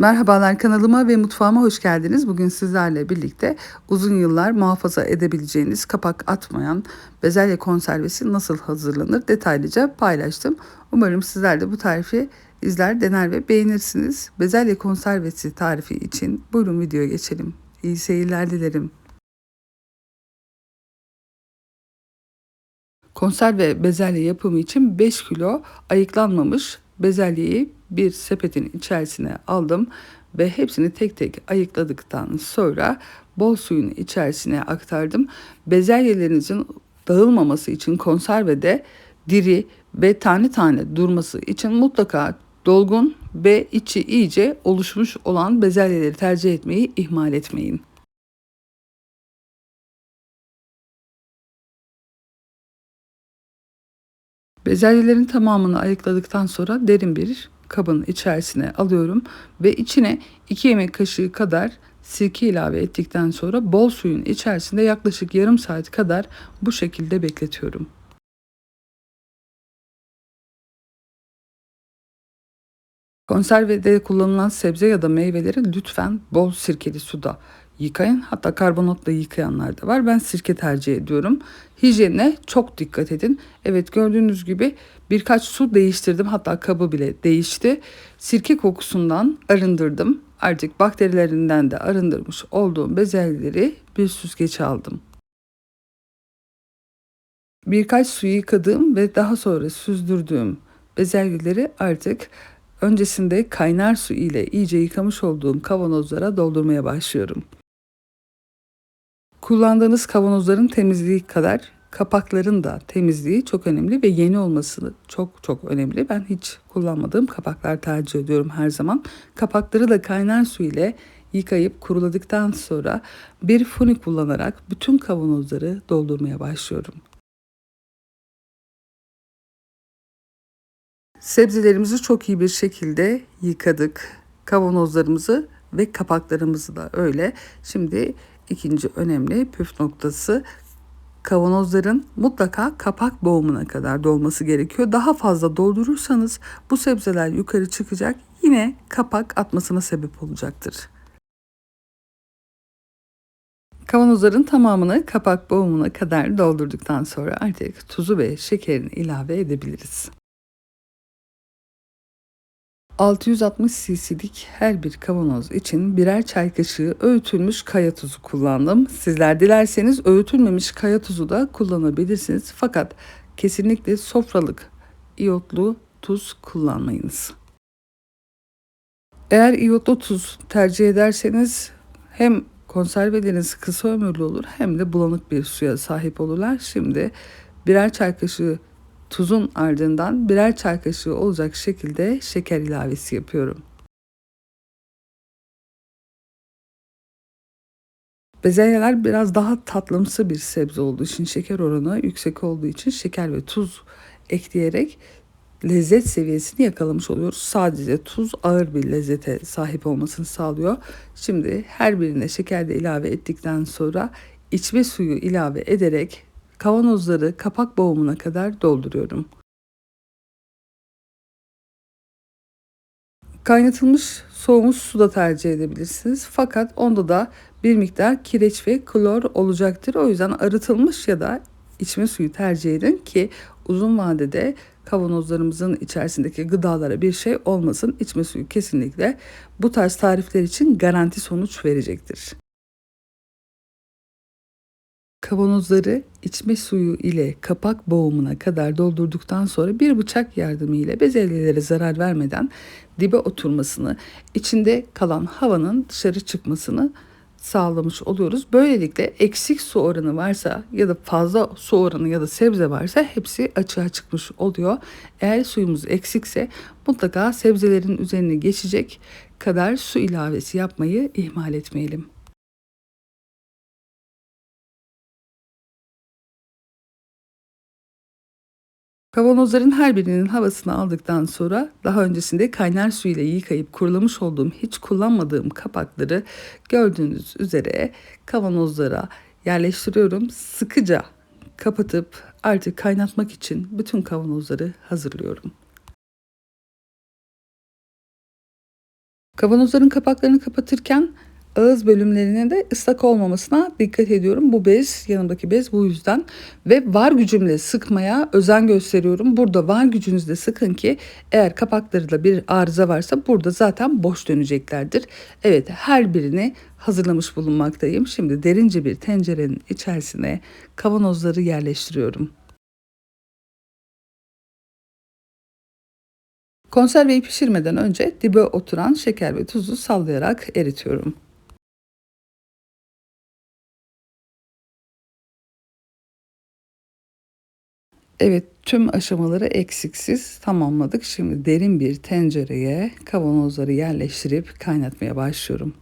Merhabalar kanalıma ve mutfağıma hoş geldiniz. Bugün sizlerle birlikte uzun yıllar muhafaza edebileceğiniz kapak atmayan bezelye konservesi nasıl hazırlanır detaylıca paylaştım. Umarım sizler de bu tarifi izler, dener ve beğenirsiniz. Bezelye konservesi tarifi için buyurun videoya geçelim. İyi seyirler dilerim. Konserve bezelye yapımı için 5 kilo ayıklanmamış bezelyeyi bir sepetin içerisine aldım ve hepsini tek tek ayıkladıktan sonra bol suyun içerisine aktardım. Bezelyelerinizin dağılmaması için konservede diri ve tane tane durması için mutlaka dolgun ve içi iyice oluşmuş olan bezelyeleri tercih etmeyi ihmal etmeyin. Bezelyelerin tamamını ayıkladıktan sonra derin bir kabın içerisine alıyorum ve içine 2 yemek kaşığı kadar sirke ilave ettikten sonra bol suyun içerisinde yaklaşık yarım saat kadar bu şekilde bekletiyorum. Konservede kullanılan sebze ya da meyveleri lütfen bol sirkeli suda yıkayın. Hatta karbonatla yıkayanlar da var. Ben sirke tercih ediyorum. Hijyenine çok dikkat edin. Evet gördüğünüz gibi birkaç su değiştirdim. Hatta kabı bile değişti. Sirke kokusundan arındırdım. Artık bakterilerinden de arındırmış olduğum bezelyeleri bir süzgeçe aldım. Birkaç su yıkadığım ve daha sonra süzdürdüğüm bezelyeleri artık öncesinde kaynar su ile iyice yıkamış olduğum kavanozlara doldurmaya başlıyorum. Kullandığınız kavanozların temizliği kadar kapakların da temizliği çok önemli ve yeni olması çok çok önemli. Ben hiç kullanmadığım kapaklar tercih ediyorum her zaman. Kapakları da kaynar su ile yıkayıp kuruladıktan sonra bir funi kullanarak bütün kavanozları doldurmaya başlıyorum. Sebzelerimizi çok iyi bir şekilde yıkadık. Kavanozlarımızı ve kapaklarımızı da öyle. Şimdi ikinci önemli püf noktası kavanozların mutlaka kapak boğumuna kadar dolması gerekiyor. Daha fazla doldurursanız bu sebzeler yukarı çıkacak yine kapak atmasına sebep olacaktır. Kavanozların tamamını kapak boğumuna kadar doldurduktan sonra artık tuzu ve şekerini ilave edebiliriz. 660 cc'lik her bir kavanoz için birer çay kaşığı öğütülmüş kaya tuzu kullandım. Sizler dilerseniz öğütülmemiş kaya tuzu da kullanabilirsiniz. Fakat kesinlikle sofralık iyotlu tuz kullanmayınız. Eğer iyotlu tuz tercih ederseniz hem konserveleriniz kısa ömürlü olur hem de bulanık bir suya sahip olurlar. Şimdi birer çay kaşığı Tuzun ardından birer çay kaşığı olacak şekilde şeker ilavesi yapıyorum. Bezelyeler biraz daha tatlımsı bir sebze olduğu için şeker oranı yüksek olduğu için şeker ve tuz ekleyerek lezzet seviyesini yakalamış oluyoruz. Sadece tuz ağır bir lezzete sahip olmasını sağlıyor. Şimdi her birine şeker de ilave ettikten sonra içme suyu ilave ederek Kavanozları kapak boğumuna kadar dolduruyorum. Kaynatılmış soğumuş su da tercih edebilirsiniz. Fakat onda da bir miktar kireç ve klor olacaktır. O yüzden arıtılmış ya da içme suyu tercih edin ki uzun vadede kavanozlarımızın içerisindeki gıdalara bir şey olmasın. İçme suyu kesinlikle bu tarz tarifler için garanti sonuç verecektir. Kavanozları içme suyu ile kapak boğumuna kadar doldurduktan sonra bir bıçak yardımıyla bezelyelere zarar vermeden dibe oturmasını, içinde kalan havanın dışarı çıkmasını sağlamış oluyoruz. Böylelikle eksik su oranı varsa ya da fazla su oranı ya da sebze varsa hepsi açığa çıkmış oluyor. Eğer suyumuz eksikse mutlaka sebzelerin üzerine geçecek kadar su ilavesi yapmayı ihmal etmeyelim. Kavanozların her birinin havasını aldıktan sonra daha öncesinde kaynar su ile yıkayıp kurulamış olduğum hiç kullanmadığım kapakları gördüğünüz üzere kavanozlara yerleştiriyorum. Sıkıca kapatıp artık kaynatmak için bütün kavanozları hazırlıyorum. Kavanozların kapaklarını kapatırken ağız bölümlerine de ıslak olmamasına dikkat ediyorum. Bu bez yanımdaki bez bu yüzden ve var gücümle sıkmaya özen gösteriyorum. Burada var gücünüzle sıkın ki eğer kapaklarında bir arıza varsa burada zaten boş döneceklerdir. Evet her birini hazırlamış bulunmaktayım. Şimdi derince bir tencerenin içerisine kavanozları yerleştiriyorum. Konserveyi pişirmeden önce dibe oturan şeker ve tuzu sallayarak eritiyorum. Evet tüm aşamaları eksiksiz tamamladık. Şimdi derin bir tencereye kavanozları yerleştirip kaynatmaya başlıyorum.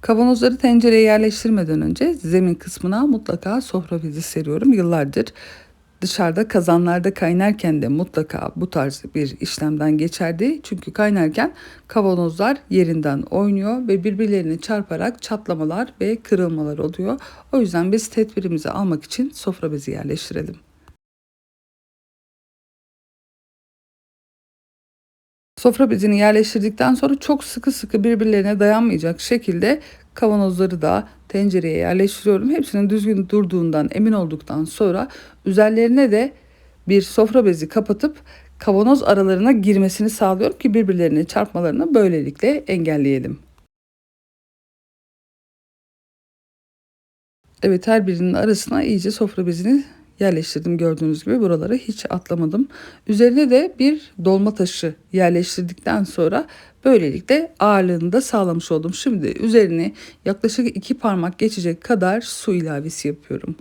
Kavanozları tencereye yerleştirmeden önce zemin kısmına mutlaka sofra bezi seriyorum. Yıllardır dışarıda kazanlarda kaynarken de mutlaka bu tarz bir işlemden geçerdi. Çünkü kaynarken kavanozlar yerinden oynuyor ve birbirlerini çarparak çatlamalar ve kırılmalar oluyor. O yüzden biz tedbirimizi almak için sofra bezi yerleştirelim. Sofra bezini yerleştirdikten sonra çok sıkı sıkı birbirlerine dayanmayacak şekilde kavanozları da tencereye yerleştiriyorum. Hepsinin düzgün durduğundan emin olduktan sonra üzerlerine de bir sofra bezi kapatıp kavanoz aralarına girmesini sağlıyorum ki birbirlerine çarpmalarını böylelikle engelleyelim. Evet her birinin arasına iyice sofra bezini yerleştirdim gördüğünüz gibi buraları hiç atlamadım. Üzerine de bir dolma taşı yerleştirdikten sonra böylelikle ağırlığını da sağlamış oldum. Şimdi üzerine yaklaşık iki parmak geçecek kadar su ilavesi yapıyorum.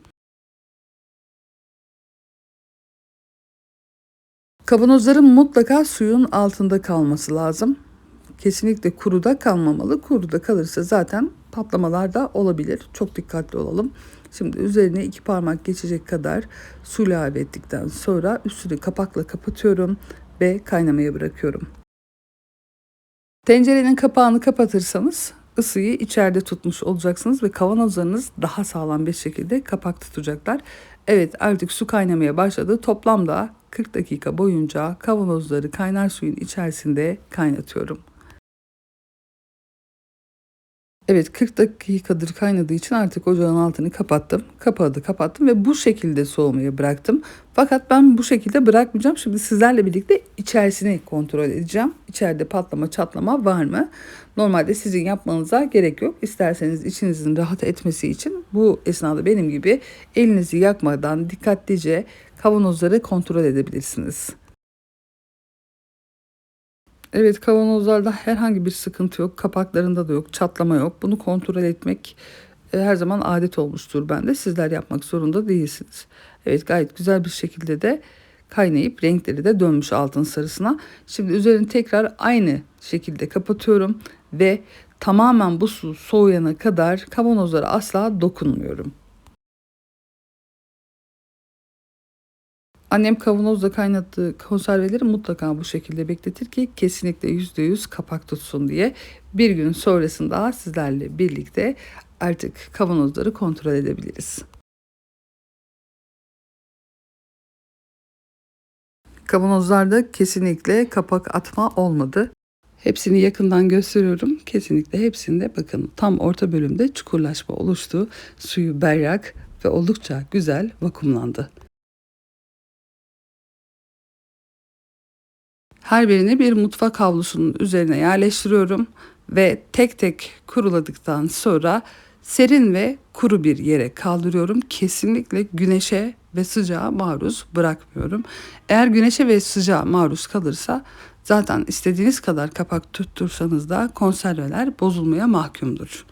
Kavanozların mutlaka suyun altında kalması lazım. Kesinlikle kuruda kalmamalı. Kuruda kalırsa zaten patlamalar da olabilir. Çok dikkatli olalım. Şimdi üzerine iki parmak geçecek kadar su ilave ettikten sonra üstünü kapakla kapatıyorum ve kaynamaya bırakıyorum. Tencerenin kapağını kapatırsanız ısıyı içeride tutmuş olacaksınız ve kavanozlarınız daha sağlam bir şekilde kapak tutacaklar. Evet artık su kaynamaya başladı. Toplamda 40 dakika boyunca kavanozları kaynar suyun içerisinde kaynatıyorum. Evet 40 dakikadır kaynadığı için artık ocağın altını kapattım. Kapağı da kapattım ve bu şekilde soğumaya bıraktım. Fakat ben bu şekilde bırakmayacağım. Şimdi sizlerle birlikte içerisini kontrol edeceğim. İçeride patlama çatlama var mı? Normalde sizin yapmanıza gerek yok. İsterseniz içinizin rahat etmesi için bu esnada benim gibi elinizi yakmadan dikkatlice kavanozları kontrol edebilirsiniz. Evet kavanozlarda herhangi bir sıkıntı yok. Kapaklarında da yok. Çatlama yok. Bunu kontrol etmek e, her zaman adet olmuştur bende. Sizler yapmak zorunda değilsiniz. Evet gayet güzel bir şekilde de kaynayıp renkleri de dönmüş altın sarısına. Şimdi üzerini tekrar aynı şekilde kapatıyorum ve tamamen bu su soğuyana kadar kavanozlara asla dokunmuyorum. Annem kavanozda kaynattığı konserveleri mutlaka bu şekilde bekletir ki kesinlikle %100 kapak tutsun diye. Bir gün sonrasında sizlerle birlikte artık kavanozları kontrol edebiliriz. Kavanozlarda kesinlikle kapak atma olmadı. Hepsini yakından gösteriyorum. Kesinlikle hepsinde bakın tam orta bölümde çukurlaşma oluştu. Suyu berrak ve oldukça güzel vakumlandı. Her birini bir mutfak havlusunun üzerine yerleştiriyorum ve tek tek kuruladıktan sonra serin ve kuru bir yere kaldırıyorum. Kesinlikle güneşe ve sıcağa maruz bırakmıyorum. Eğer güneşe ve sıcağa maruz kalırsa zaten istediğiniz kadar kapak tuttursanız da konserveler bozulmaya mahkumdur.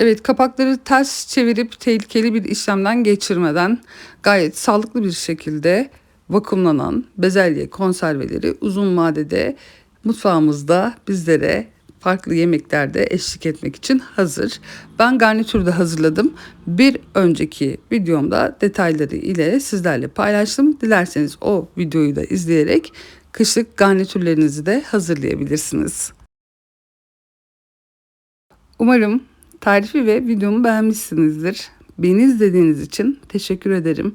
Evet kapakları ters çevirip tehlikeli bir işlemden geçirmeden gayet sağlıklı bir şekilde vakumlanan bezelye konserveleri uzun vadede mutfağımızda bizlere farklı yemeklerde eşlik etmek için hazır. Ben garnitürü de hazırladım. Bir önceki videomda detayları ile sizlerle paylaştım. Dilerseniz o videoyu da izleyerek kışlık garnitürlerinizi de hazırlayabilirsiniz. Umarım tarifi ve videomu beğenmişsinizdir. Beni izlediğiniz için teşekkür ederim.